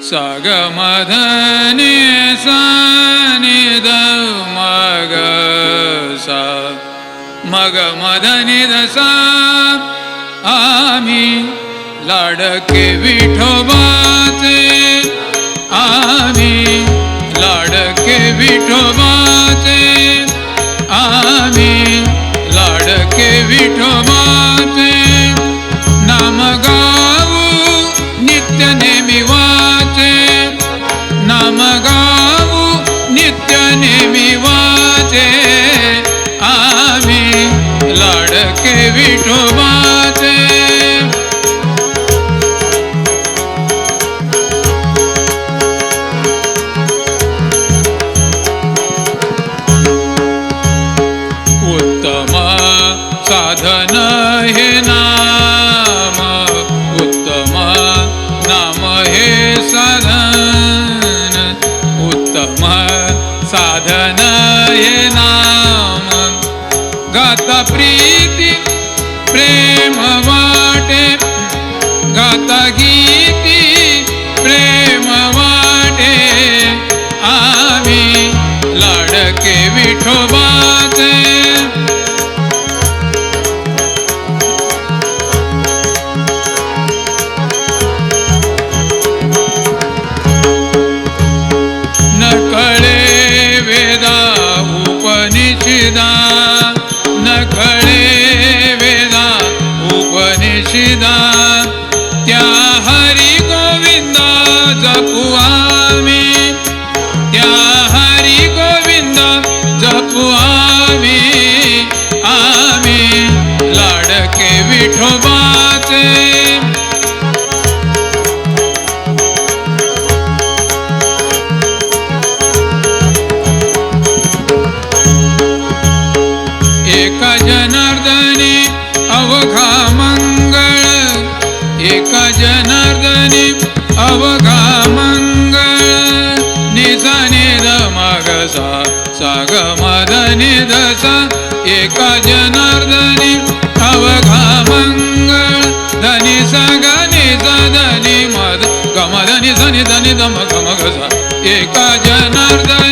सग सानिद मग सा मग मधनि दसा आम्ही लाडके विठोबाचे आम्ही लाडके विठोबाचे मी वाचे आम्ही लाडके विठोबाचे उत्तम साधन हे नाम उत्तम नाम हे साधन. उत्तम साधनये नाम। गाता प्रीति प्रेम गतप्रीति प्रेमवाटे गतगीत रक्षिद त्या हरि गोविंद जपुआमी त्या हरी गोविंद जपुआमी आमी लाडके विठोबाचे एक जना साग दसा एका जनार्दनी अवघा मंगळ धनी सगनी निज मद गमधनी सनी धनी दम गम गसा एका जनार्दनी